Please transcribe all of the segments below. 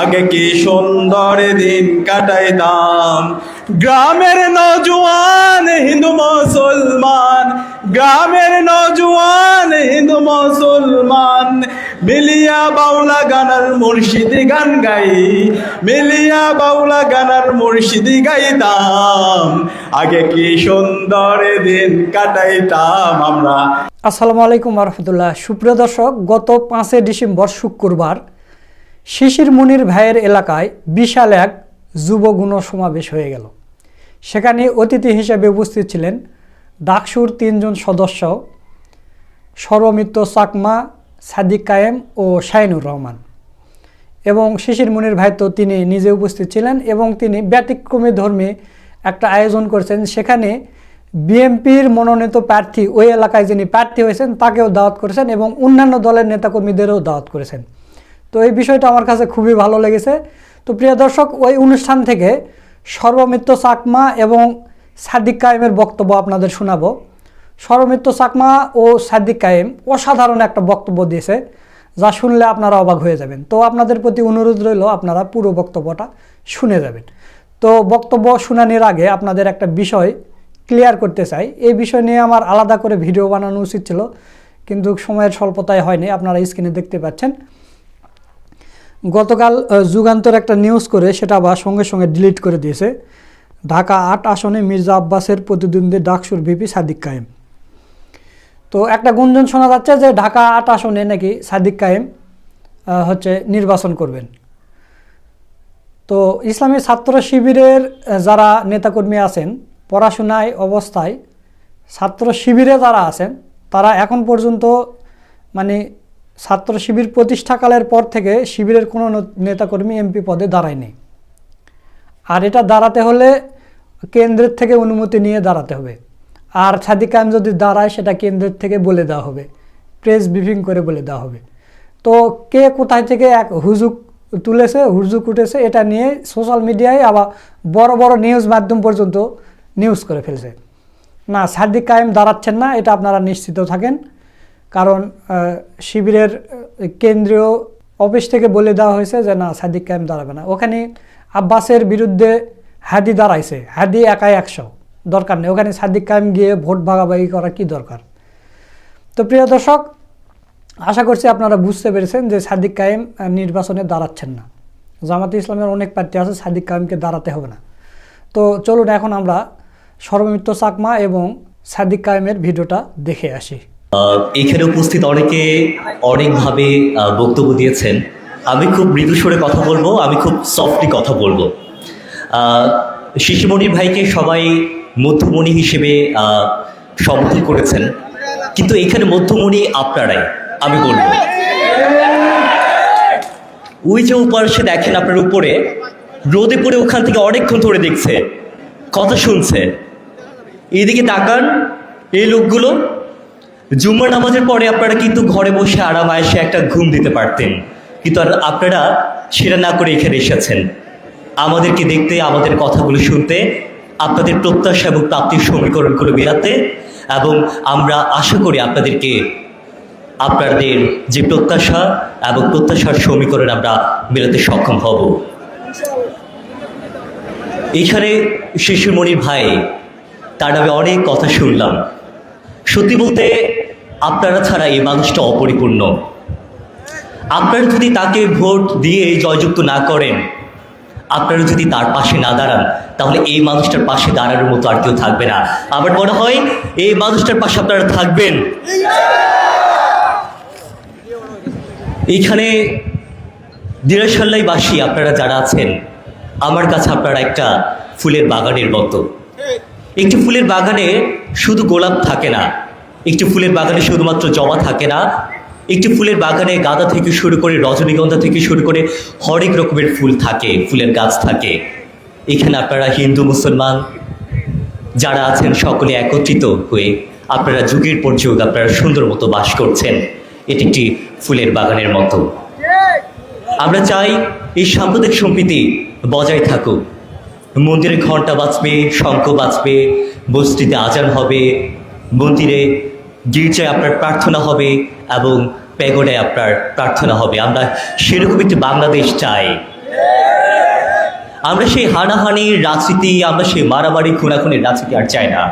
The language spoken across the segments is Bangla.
আগে কি সুন্দর দিন কাটাইতাম? গ্রামের নজওয়ান হিন্দু মুসলমান, গ্রামের নজওয়ান হিন্দু মুসলমান। মিলিয়া বাউলা গানার মুর্শিদি গান গাই, মিলিয়া বাউলা গানার মুর্শিদি গাইতাম। আগে কি সুন্দর দিন কাটাইতাম আমরা। আসসালামু আলাইকুম রহমতুল্লাহ। সুপ্রিয় দর্শক, গত পাঁচই ডিসেম্বর শুক্রবার শিশির মুনির ভাইয়ের এলাকায় বিশাল এক যুবগুণ সমাবেশ হয়ে গেল। সেখানে অতিথি হিসেবে উপস্থিত ছিলেন ডাকসুর তিনজন সদস্য সর্বমিত্র চাকমা, সাদিক কায়েম ও শাইনুর রহমান। এবং শিশির মুনির ভাই তো তিনি নিজে উপস্থিত ছিলেন এবং তিনি ব্যতিক্রমী ধর্মে একটা আয়োজন করেছেন। সেখানে বিএনপির মনোনীত প্রার্থী ওই এলাকায় যিনি প্রার্থী হয়েছেন তাকেও দাওয়াত করেছেন এবং অন্যান্য দলের নেতাকর্মীদেরও দাওয়াত করেছেন। তো এই বিষয়টা আমার কাছে খুবই ভালো লেগেছে। তো প্রিয় দর্শক, ওই অনুষ্ঠান থেকে সর্বমিত্র চাকমা এবং সাদিক কায়েমের বক্তব্য আপনাদের শোনাবো। সর্বমিত্র চাকমা ও সাদিক কায়েম অসাধারণ একটা বক্তব্য দিয়েছে, যা শুনলে আপনারা অবাক হয়ে যাবেন। তো আপনাদের প্রতি অনুরোধ রইল, আপনারা পুরো বক্তব্যটা শুনে যাবেন। তো বক্তব্য শুনানির আগে আপনাদের একটা বিষয় ক্লিয়ার করতে চাই। এই বিষয় নিয়ে আমার আলাদা করে ভিডিও বানানো উচিত ছিল, কিন্তু সময়ের স্বল্পতায় হয়নি, আপনারা স্ক্রিনে দেখতে পাচ্ছেন। গতকাল যুগান্তর একটা নিউজ করে সেটা আবার সঙ্গে সঙ্গে ডিলিট করে দিয়েছে। ঢাকা আট আসনে মির্জা আব্বাসের প্রতিদ্বন্দ্বী ডাকসুর ভিপি সাদিক কায়েম। তো একটা গুঞ্জন শোনা যাচ্ছে যে ঢাকা আট আসনে নাকি সাদিক কায়েম হচ্ছে নির্বাচন করবেন। তো ইসলামী ছাত্র শিবিরের যারা নেতাকর্মী আছেন, পড়াশোনায় অবস্থায় ছাত্র শিবিরে যারা আছেন, তারা এখন পর্যন্ত মানে ছাত্র শিবির প্রতিষ্ঠাকালের পর থেকে শিবিরের কোনো নেতাকর্মী এমপি পদে দাঁড়ায়নি। আর এটা দাঁড়াতে হলে কেন্দ্রের থেকে অনুমতি নিয়ে দাঁড়াতে হবে। আর সাদিক কায়েম যদি দাঁড়ায়, সেটা কেন্দ্রের থেকে বলে দেওয়া হবে। প্রেস ব্রিফিং করে বলে দেওয়া হবে। তো কে কোথায় থেকে এক হুজুক তুলেছে, হুজুক উঠেছে, এটা নিয়ে সোশ্যাল মিডিয়ায় আবার বড় বড় নিউজ মাধ্যম পর্যন্ত নিউজ করে ফেলছে। না, সাদিক কায়েম দাঁড়াচ্ছেন না, এটা আপনারা নিশ্চিত থাকেন। কারণ শিবিরের কেন্দ্রীয় অফিস থেকে বলে দেওয়া হয়েছে যে, না, সাদিক কায়েম দাঁড়াবে না। ওখানে আব্বাসের বিরুদ্ধে হাদি দাঁড়াইছে। হাদি একাই একশো। দরকার নেই। ওখানে সাদিক কায়েম গিয়ে ভোট ভাগাভাগি করা কি দরকার? তো প্রিয় দর্শক, আশা করছি আপনারা বুঝতে পেরেছেন যে, সাদিক কায়েম নির্বাচনে দাঁড়াচ্ছেন না। জামাতে ইসলামের অনেক প্রার্থী আছে, সাদিক কায়েমকে দাঁড়াতে হবে না। তো চলুন এখন আমরা সর্বমিত্র চাকমা এবং সাদিক কায়েমের ভিডিওটা দেখে আসি। এখানে উপস্থিত অনেকে অনেকভাবে বক্তব্য দিয়েছেন। আমি খুব মৃদু স্বরে কথা বলব, আমি খুব সফটলি কথা বলব। শিশুমণির ভাইকে সবাই মধ্যমণি হিসেবে সমর্থন করেছেন। কিন্তু এখানে মধ্যমণি আপনারাই, আমি বলব। ওই যে উপারসে দেখেন আপনার উপরে, রোদে পড়ে ওখান থেকে অনেকক্ষণ ধরে দেখছে, কথা শুনছে। এদিকে তাকান, এই লোকগুলো জুম্মার নামাজের পরে আপনারা কিন্তু ঘরে বসে আরাম আয়েসে একটা ঘুম দিতে পারতেন। কিন্তু আপনারা সেটা না করে এখানে এসেছেন। আমাদেরকে দেখতে, আমাদের কথাগুলো শুনতে, আপনাদের প্রত্যাশা এবং প্রাপ্তির সমীকরণগুলো বেরাতে এবং আমরা আশা করি আপনাদেরকে আপনাদের যে প্রত্যাশা এবং প্রত্যাশার সমীকরণ আমরা মেলাতে সক্ষম হব। এখানে শিশুমণির ভাই, তার নামে অনেক কথা শুনলাম। সত্যি বলতে আপনারা ছাড়া এই মানুষটা অপরিপূর্ণ। আপনারা যদি তাকে ভোট দিয়ে জয়যুক্ত না করেন, আপনারা যদি তার পাশে না দাঁড়ান, তাহলে এই মানুষটার পাশে দাঁড়ানোর মতো আর কেউ থাকবে না। আমার মনে হয় এই মানুষটার পাশে আপনারা থাকবেন। এইখানে দিনাশাল্লাইবাসী আপনারা যারা আছেন, আমার কাছে আপনারা একটা ফুলের বাগানের মতো। একটি ফুলের বাগানে শুধু গোলাপ থাকে না একটি ফুলের বাগানে শুধুমাত্র জমা থাকে না, একটি ফুলের বাগানে গাঁদা থেকে শুরু করে রজনীগন্ধা থেকে শুরু করে হরেক রকমের ফুল থাকে, ফুলের গাছ থাকে। এখানে আপনারা হিন্দু, মুসলমান যারা আছেন সকলে একত্রিত হয়ে আপনারা যুগের পর যুগ আপনারা সুন্দর মতো বাস করছেন। এটি একটি ফুলের বাগানের মতো। আমরা চাই এই সাম্প্রদায়িক সম্প্রীতি বজায় থাকুক। মন্দিরে ঘণ্টা বাঁচবে শঙ্খ বাঁচবে বস্তিতে আজান হবে, মন্দিরে গির্জায় আপনার প্রার্থনা হবে এবং প্যাগোডায় আপনার প্রার্থনা হবে। আমরা সেরকম একটি বাংলাদেশ চাই। আমরা সেই হানাহানির রাজনীতি, আমরা সেই মারামারি খুনাখুনির রাজনীতি আর চাই না।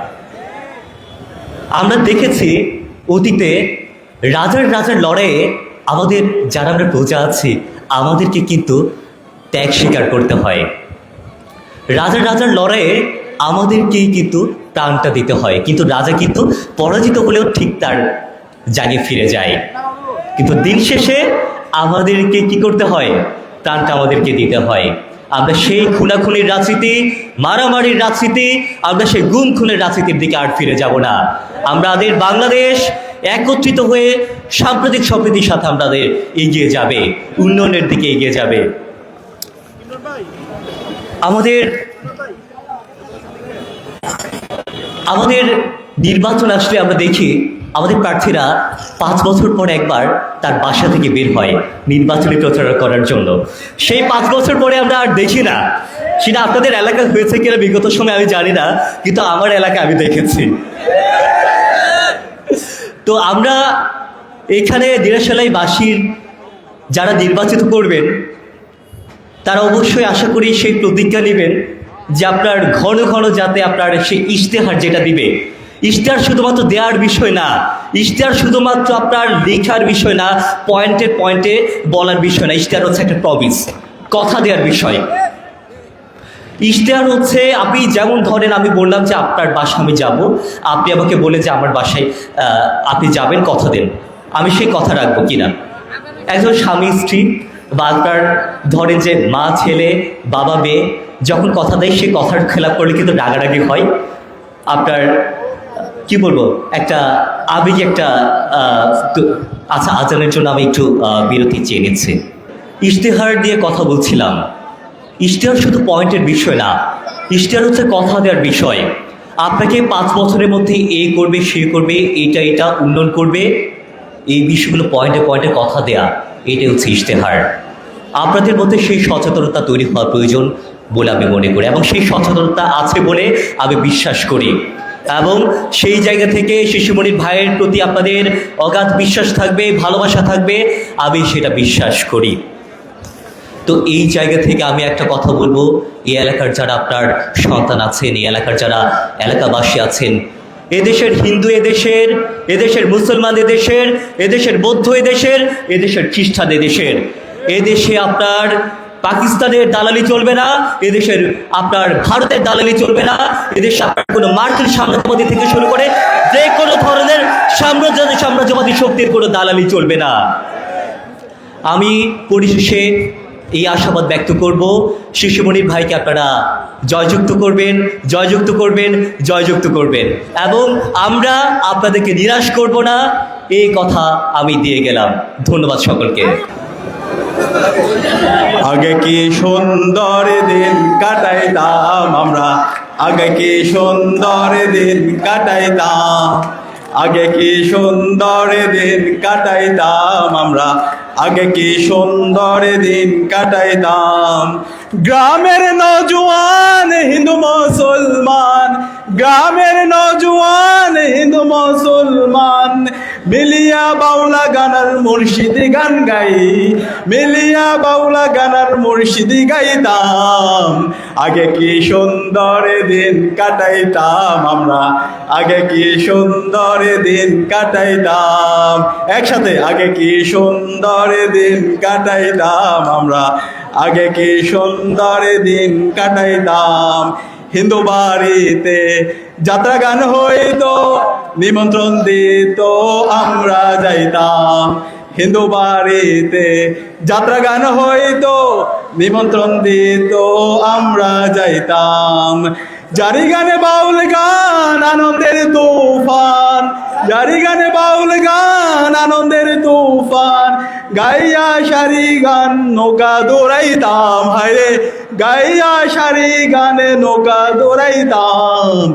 আমরা দেখেছি অতীতে রাজার রাজার লড়াইয়ে আমাদের যারা আমরা প্রজা আছি, আমাদেরকে কিন্তু ত্যাগ স্বীকার করতে হয়। রাজার রাজার লড়াইয়ে আমাদেরকেই কিন্তু প্রাণটা দিতে হয়। কিন্তু রাজা কিন্তু পরাজিত হলেও ঠিক তার জাগে ফিরে যায়। কিন্তু দিন শেষে আমাদেরকে কি করতে হয়? প্রাণটা আমাদেরকে দিতে হয়। আমরা সেই খুনাখুনির রাজনীতি, মারামারির রাজনীতি, আমরা সেই গুম খুনের রাজনীতির দিকে আর ফিরে যাব না। আমাদের বাংলাদেশ একত্রিত হয়ে সাম্প্রতিক সম্প্রীতির সাথে আমাদের এগিয়ে যাবে, উন্নয়নের দিকে এগিয়ে যাবে। আমাদের আমাদের নির্বাচন আসলে আমরা দেখি, আমাদের প্রার্থীরা পাঁচ বছর পর একবার তার বাসা থেকে বের হয় নির্বাচনী প্রচার করার জন্য। সেই পাঁচ বছর পরে আমরা আর দেখি না। সেটা আপনাদের এলাকায় হয়েছে কিনা বিগত সময় আমি জানি না, কিন্তু আমার এলাকায় আমি দেখেছি। তো আমরা এখানে দিনাশালাই বাসীর যারা নির্বাচিত করবেন, তারা অবশ্যই আশা করি সেই প্রতিজ্ঞা নেবেন যে আপনার ঘন ঘন যাতে আপনার সেই ইশতেহার যেটা দিবে। ইশতেহার শুধুমাত্র দেওয়ার বিষয় না, ইশতেহার শুধুমাত্র আপনার লেখার বিষয় না, পয়েন্টে পয়েন্টে বলার বিষয় না। ইশতেহার হচ্ছে একটা প্রমিস কথা দেওয়ার বিষয়। ইশতেহার হচ্ছে আপনি যেমন ধরেন, আমি বললাম যে আপনার বাসা আমি যাব, আপনি আমাকে বলে যে আমার বাসায় আপনি যাবেন, কথা দেন। আমি সেই কথা রাখব কিনা? একজন স্বামী স্ত্রী বা আপনার ধরেন যে মা, ছেলে, বাবা, মেয়ে যখন কথা দেয়, সে কথার খেলাপ করলে কিন্তু রাগারাগি হয়। আপনার, কি বলব, একটা আবেগ, একটা আচ্ছা আজানের জন্য আমি একটু বিরতি চেয়ে নিচ্ছি। ইশতেহার দিয়ে কথা বলছিলাম। ইশতেহার শুধু পয়েন্টের বিষয় না, ইশতেহার হচ্ছে কথা দেওয়ার বিষয়। আপনাকে পাঁচ বছরের মধ্যে এ করবে, সে করবে, এটা এটা, উন্নয়ন করবে। এই বিষয়গুলো পয়েন্টে পয়েন্টে কথা দেয়া, এটাই হচ্ছে ইশতেহার। আপনাদের মধ্যে সেই সচেতনতা তৈরি হওয়ার প্রয়োজন। বলে আমি মনে করি এবং সেই সচেতনতা আছে বলে আমি বিশ্বাস করি। এবং সেই জায়গা থেকে শিশুমণির ভাইয়ের প্রতি আপনাদের অগাধ বিশ্বাস থাকবে, ভালোবাসা থাকবে, আমি সেটা বিশ্বাস করি। তো এই জায়গা থেকে আমি একটা কথা বলব, এই এলাকার যারা আপনার সন্তান আছেন, এই এলাকার যারা এলাকাবাসী আছেন, এদেশের হিন্দু এদেশের এদেশের মুসলমান এদেশের এদেশের বৌদ্ধ এদেশের এদেশের খ্রিস্টান এদেশের, এদেশে আপনার পাকিস্তানের দালালি চলবে না, এদেশের আপনার ভারতের দালালি চলবে না, এদেশে আপনার কোনো মার্কিন সাম্রাজ্যবাদী থেকে শুরু করে যে কোনো ধরনের সাম্রাজ্য সাম্রাজ্যবাদী শক্তির কোনো দালালি চলবে না। আমি পরিশেষে এই আশাবাদ ব্যক্ত করব। শিশুমণির ভাইকে আপনারা জয়যুক্ত করবেন জয়যুক্ত করবেন জয়যুক্ত করবেন। এবং আমরা আপনাদেরকে নিরাশ করব না, এই কথা আমি দিয়ে গেলাম। ধন্যবাদ সকলকে। আগে কি সুন্দর দিন কাটাইতাম আমরা? আগে কি সুন্দর দিন কাটাইতাম? আগে কি সুন্দর দিন কাটাইতাম আমরা? আগে কি সুন্দর দিন কাটাইতাম? গ্রামের নজওয়ান হিন্দু মুসলমান, গ্রামের নজওয়ান হিন্দু মুসলমান মিলিয়া বাউলা গানার মুর্শিদি গান গাই, মিলিয়া বাউলা গানার মুর্শিদি গাইতাম। আগে কি সুন্দর দিন কাটাইতাম আমরা, আগে কি সুন্দর দিন কাটাইতাম। একসাথে, আগে কি সুন্দর দিন কাটাইতাম আমরা, আগে কি সুন্দর দিন কাটাইতাম। হিন্দু বাড়িতে যাত্রা গান হইতো নিমন্ত্রণ দিত, আমরা যাইতাম। হিন্দু বাড়িতে যাত্রা গান হইতো, নিমন্ত্রণ দিত, আমরা যাইতাম। জারি গানে বাউল গান, আনন্দের তুফান। জারি গানে বাউল গান, আনন্দের তুফান। গাইয়া সারি গান, নৌকা দৌড়াইতাম। হায়রে গাইয়া সারি গানে নৌকা দৌড়াইতাম।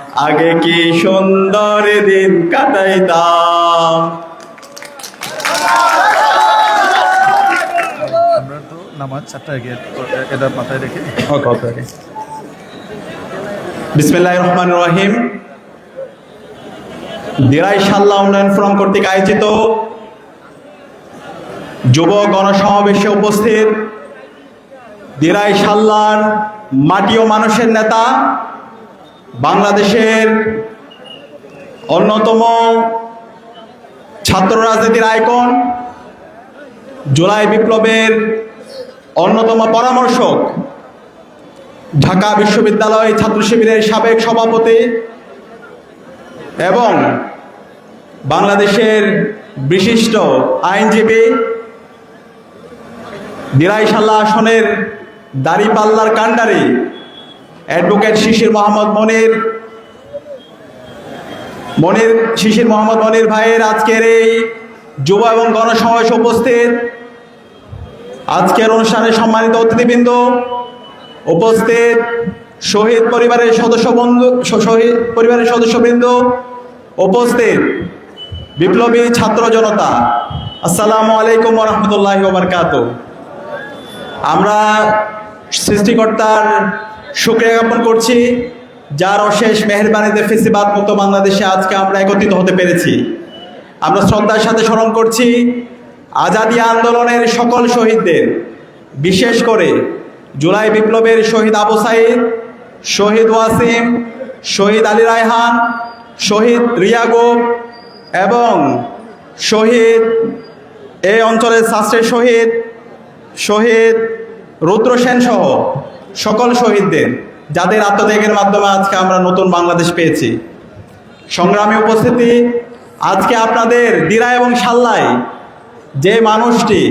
আগে কি সুন্দর দিন কাটাইতাম? আমরা তো নামাজ চারটা আগে এটা মাথায় রেখে বিসমিল্লাহ রহমান রহিম। দিরাই সাল্লাহ উন্নয়ন ফোরাম কর্তৃক আয়োজিত যুব গণসমাবেশে উপস্থিত দিরাই সাল্লার মাটি ও মানুষের নেতা বাংলাদেশের অন্যতম ছাত্র রাজনীতির আইকন, জুলাই বিপ্লবের অন্যতম পরামর্শক, ঢাকা বিশ্ববিদ্যালয় ছাত্র শিবিরের সাবেক সভাপতি এবং বাংলাদেশের বিশিষ্ট আইনজীবী দিরাইশাল্লাহ আসনের দাড়িপাল্লার কাণ্ডারি অ্যাডভোকেট শিশির মোহাম্মদ মনির। মনির, শিশির মোহাম্মদ মনির ভাইয়ের আজকের এই যুব এবং গণসমাবেশ উপস্থিত। আজকের অনুষ্ঠানে সম্মানিত অতিথিবৃন্দ উপস্থিত। শহীদ পরিবারের সদস্য বন্ধু, শহীদ পরিবারের সদস্যবৃন্দ উপস্থিত। বিপ্লবী ছাত্র জনতা, আসসালামু আলাইকুম রহমতুল্লাহ আমরা সৃষ্টিকর্তার শুক্রিয়া জ্ঞাপন করছি। যার অশেষ মেহরবানিতে ফেসিবাদ মুক্ত বাংলাদেশে আজকে আমরা একত্রিত হতে পেরেছি। আমরা শ্রদ্ধার সাথে স্মরণ করছি আজাদি আন্দোলনের সকল শহীদদের। বিশেষ করে জুলাই বিপ্লবের শহীদ আবু সাইদ, শহীদ ওয়াসিম, শহীদ আলী রায়হান, শহীদ রিয়াগো এবং শহীদ এই অঞ্চলের শাস্ত্রের শহীদ শহীদ রুদ্র সেন সহ সকল শহীদদের, যাদের আত্মত্যাগের মাধ্যমে আজকে আমরা নতুন বাংলাদেশ পেয়েছি। সংগ্রামী উপস্থিতি, আজকে আপনাদের দিরা এবং সাল্লায় যে মানুষটি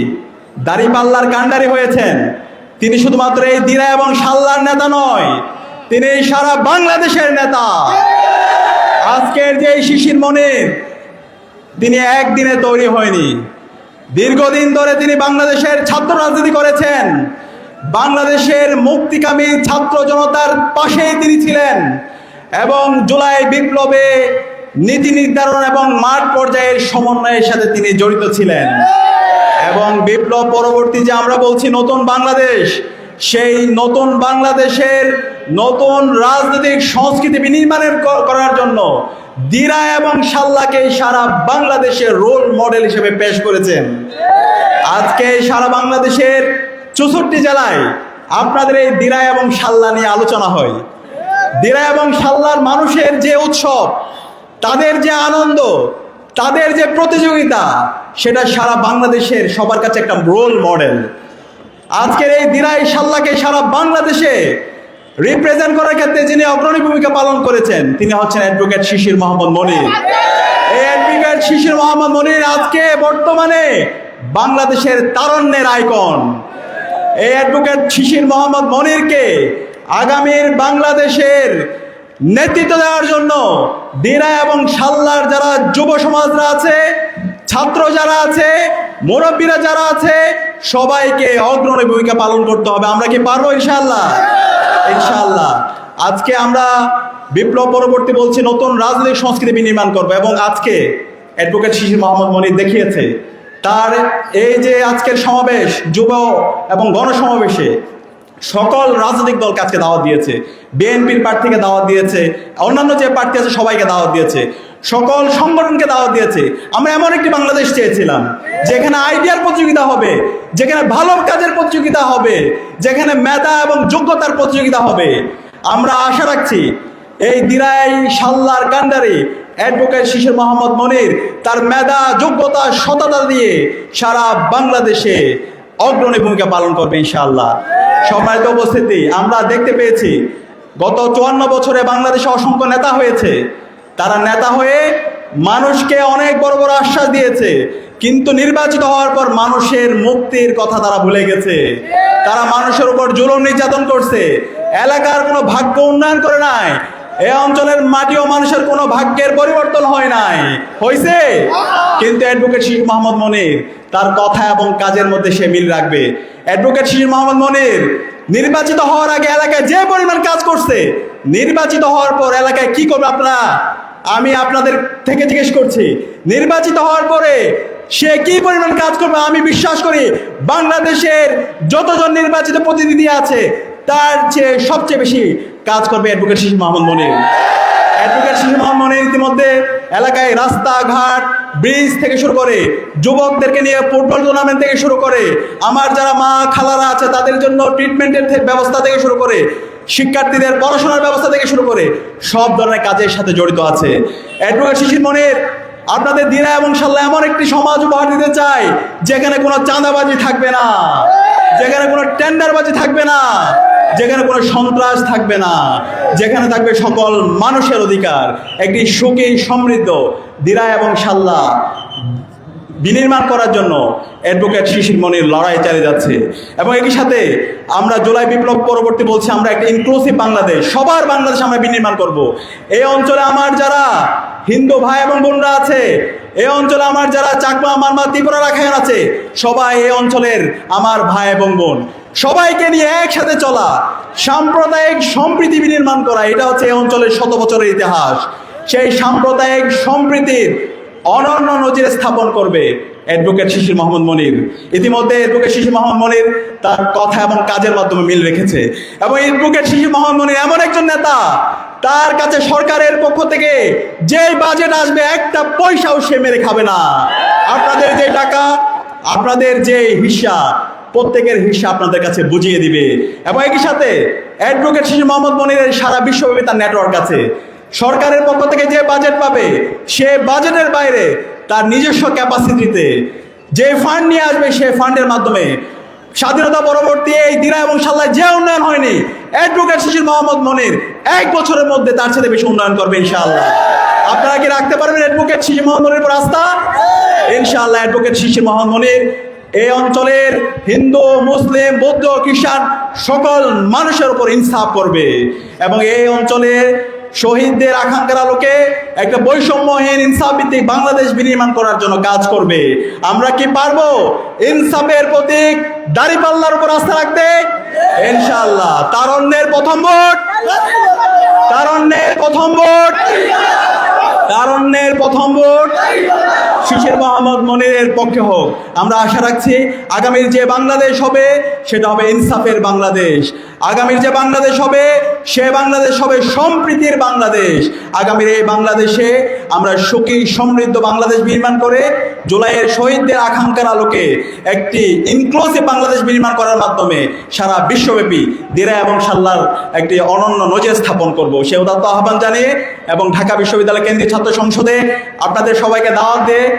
দাড়িপাল্লার কাণ্ডারি হয়েছেন, তিনি শুধুমাত্র এই দিরা এবং সাল্লার নেতা নয়, তিনি সারা বাংলাদেশের নেতা। আজকের যে শিশির মনির, তিনি একদিনে তৈরি হয়নি। দীর্ঘদিন ধরে তিনি বাংলাদেশের ছাত্র রাজনীতি করেছেন। বাংলাদেশের মুক্তিকামী ছাত্র জনতার পাশেই তিনি ছিলেন এবং জুলাই বিপ্লবে নীতি নির্ধারণ এবং মাঠ পর্যায়ের সমন্বয়ের সাথে তিনি জড়িত ছিলেন। এবং বিপ্লব পরবর্তী যে আমরা বলছি নতুন বাংলাদেশ, সেই নতুন বাংলাদেশের নতুন রাজনৈতিক সংস্কৃতি বিনির্মাণের করার জন্য দিরা এবং সাল্লাকে সারা বাংলাদেশের রোল মডেল হিসেবে পেশ করেছেন। আজকে সারা বাংলাদেশের চৌষট্টি জেলায় আপনাদের এই দিরা এবং সাল্লা নিয়ে আলোচনা হয়। দিরা এবং সাল্লার মানুষের যে উৎসব, তাদের যে আনন্দ, তাদের যে প্রতিযোগিতা, সেটা সারা বাংলাদেশের সবার কাছে একটা রোল মডেল আজকের এই দিরাই সাল্লাকে সারা বাংলাদেশে রিপ্রেজেন্ট করার ক্ষেত্রে যিনি অগ্রণী ভূমিকা পালন করেছেন, তিনি হচ্ছেন অ্যাডভোকেট শিশির মোহাম্মদ মনির। এই অ্যাডভোকেট শিশির মোহাম্মদ মনির আজকে বর্তমানে বাংলাদেশের তারণ্যের আইকন এই অ্যাডভোকেট শিশির মোহাম্মদ মনিরকে আগামীর বাংলাদেশের নেতৃত্ব দেওয়ার জন্য দিরা এবং সাল্লার যারা যুব সমাজরা আছে, ছাত্র যারা আছে, মুরব্বীরা যারা আছে, সবাইকে অগ্রণী ভূমিকা পালন করতে হবে। আমরা কি পারব ইনশাল্লাহ ইনশাল্লাহ আজকে আমরা বিপ্লব পরবর্তী বলছি নতুন রাজনৈতিক সংস্কৃতি বিনির্মাণ করব এবং আজকে অ্যাডভোকেট শিশির মোহাম্মদ মনির দেখিয়েছে তার এই যে আজকের সমাবেশ যুব এবং গণসমাবেশে সকল রাজনৈতিক দলকে আজকে দাওয়াত দিয়েছে। বিএনপির প্রার্থীকে দাওয়াত দিয়েছে, অন্যান্য যে প্রার্থী আছে সবাইকে দাওয়াত দিয়েছে, সকল সংগঠনকে দাওয়াত দিয়েছে। আমরা এমন একটি বাংলাদেশ চেয়েছিলাম, যেখানে আইডিয়ার প্রতিযোগিতা হবে, যেখানে ভালো কাজের প্রতিযোগিতা হবে, যেখানে মেধা এবং যোগ্যতার প্রতিযোগিতা হবে। আমরা আশা রাখছি, এই দিরাই সাল্লার কান্ডারি অ্যাডভোকেট শিশির মোহাম্মদ মনির তার মেধা, যোগ্যতা, সততা দিয়ে সারা বাংলাদেশে অগ্রণী ভূমিকা পালন করবে ইনশাআল্লাহ। সম্মানিত উপস্থিতি, আমরা দেখতে পেয়েছি, গত চুয়ান্ন বছরে বাংলাদেশে অসংখ্য নেতা হয়েছে। তারা নেতা হয়ে মানুষকে অনেক বড় বড় আশ্বাস দিয়েছে, কিন্তু নির্বাচিত হওয়ার পর মানুষের মুক্তির কথা তারা ভুলে গেছে। তারা মানুষের উপর জুলুম নির্যাতন করছে, এলাকার কোনো ভাগ্য উন্নয়ন করে নাই এ অঞ্চলের মাটি ও মানুষের কোনো ভাগ্যের পরিবর্তন হয় নাই। হয়েছে কিন্তু অ্যাডভোকেট শিশু মোহাম্মদ মনির, তার কথা এবং কাজের মধ্যে সে মিল রাখবে। অ্যাডভোকেট শিশু মোহাম্মদ মনির, নির্বাচিত হওয়ার আগে এলাকায় যে পরিমাণ কাজ করছে, নির্বাচিত হওয়ার পর এলাকায় কি করবে আপনারা? আমি আপনাদের থেকে জিজ্ঞেস করছি, নির্বাচিত হওয়ার পরে সে কি পরিমাণ কাজ করবে? আমি বিশ্বাস করি বাংলাদেশের যতজন নির্বাচিত প্রতিনিধি আছে তার চেয়ে সবচেয়ে বেশি কাজ করবে অ্যাডভোকেট শিশু মোহাম্মদ মনির। অ্যাডভোকেট শিশু মোহাম্মদ মনির ইতিমধ্যে এলাকায় রাস্তাঘাট, ব্রিজ থেকে শুরু করে যুবকদেরকে নিয়ে ফুটবল টুর্নামেন্ট থেকে শুরু করে আমার যারা মা খালারা আছে, তাদের জন্য ট্রিটমেন্টের ব্যবস্থা থেকে শুরু করে, শিক্ষার্থীদের পড়াশোনার ব্যবস্থা থেকে শুরু করে সব ধরনের কাজের সাথে জড়িত আছে। অ্যাডভোকেট শিশির মনির, আপনাদের দিনা এবং সাল্লাহ এমন একটি সমাজ উপহার দিতে চাই, যেখানে কোনো চাঁদাবাজি থাকবে না। যেখানে কোনো টেন্ডারবাজি থাকবে না, যেখানে কোনো সন্ত্রাস থাকবে না, যেখানে থাকবে সকল মানুষের অধিকার একটি সুখী, সমৃদ্ধ, দিরা এবং সাল্লাহ বিনির্মাণ করার জন্য অ্যাডভোকেট শিশির মনির লড়াই চালিয়ে যাচ্ছে এবং একই সাথে আমরা জুলাই বিপ্লব পরবর্তী বলছি, আমরা একটা ইনক্লুসিভ বাংলাদেশ, সবার বাংলাদেশ আমরা বিনির্মাণ করব। এই অঞ্চলে আমার যারা হিন্দু ভাই এবং বোনরা আছে। এই অঞ্চলে আমার যারা চাকমা, মারমা, ত্রিপুরা রাখায়ন আছে, সবাই এই অঞ্চলের আমার ভাই এবং বোন। সবাইকে নিয়ে একসাথে চলা, সাম্প্রদায়িক সম্প্রীতি বিনির্মাণ করা, এটা হচ্ছে এই অঞ্চলের শত বছরের ইতিহাস। সেই সাম্প্রদায়িক সম্প্রীতির অনন্য নজির স্থাপন করবে অ্যাডভোকেট শিশির মোহাম্মদ মনির। ইতিমধ্যে অ্যাডভোকেট শিশির মোহাম্মদ মনির তার কথা এবং কাজের মাধ্যমে মিল রেখেছে। এবং অ্যাডভোকেট শিশির মোহাম্মদ মনির এমন একজন নেতা তার কাছে সরকারের পক্ষ থেকে যে বাজেট আসবে, একটা পয়সাও সে মেরে খাবে না। আপনাদের যে টাকা, আপনাদের যে হিসা, প্রত্যেকের হিসা আপনাদের কাছে বুঝিয়ে দিবে। এবং একই সাথে অ্যাডভোকেট শিশু মোহাম্মদ মনিরের সারা বিশ্বব্যাপী তার নেটওয়ার্ক আছে। সরকারের পক্ষ থেকে যে বাজেট পাবে, সে বাজেটের বাইরে তার নিজস্ব ক্যাপাসিটিতে যে ফান্ড নিয়ে আসবে, সে ফান্ডের মাধ্যমে স্বাধীনতা পরবর্তী এই দিনা এবং সাল্লায় যে উন্নয়ন হয়নি অ্যাডভোকেট শিশির মোহাম্মদ মনির এক বছরের মধ্যে তার সাথে বেশি উন্নয়ন করবে ইনশাআল্লাহ। আপনারা কি রাখতে পারবেন অ্যাডভোকেট শিশির মোহাম্মদ মনির উপর আস্থা? ইনশাআল্লাহ অ্যাডভোকেট শিশির মোহাম্মদ মনির এই অঞ্চলের হিন্দু, মুসলিম, বৌদ্ধ, খ্রিস্টান সকল মানুষের উপর ইনসাফ করবে এবং এই অঞ্চলে শহীদদের আকাঙ্ক্ষার আলোকে একটা বৈষম্যহীন ইনসাফ ভিত্তিক বাংলাদেশ বিনির্মাণ করার জন্য কাজ করবে। আমরা কি পারব? ইনসাফের প্রতীক দাড়িপাল্লার উপর আস্থা রাখতে? ইনশাআল্লাহ। তারণ্যের প্রথম ভোট? তারণ্যের প্রথম ভোট? তারণ্যের প্রথম ভোট? শিশির মোহাম্মদ মনিরের পক্ষে হোক। আমরা আশা রাখছি আগামীর যে বাংলাদেশ হবে, সেটা হবে ইনসাফের বাংলাদেশ। আগামীর যে বাংলাদেশ হবে, সে বাংলাদেশ হবে সম্প্রীতির বাংলাদেশ। আগামীর এই বাংলাদেশে আমরা সুখী, সমৃদ্ধ বাংলাদেশ নির্মাণ করে জুলাইয়ের শহীদদের আকাঙ্ক্ষার আলোকে একটি ইনক্লুসিভ বাংলাদেশ নির্মাণ করার মাধ্যমে সারা বিশ্বব্যাপী দিরা এবং সাল্লার একটি অনন্য নজর স্থাপন করব। সে উদাত্ত আহ্বান জানিয়ে এবং ঢাকা বিশ্ববিদ্যালয় কেন্দ্রীয় ছাত্র সংসদে আপনাদের সবাইকে দাওয়াত দিয়ে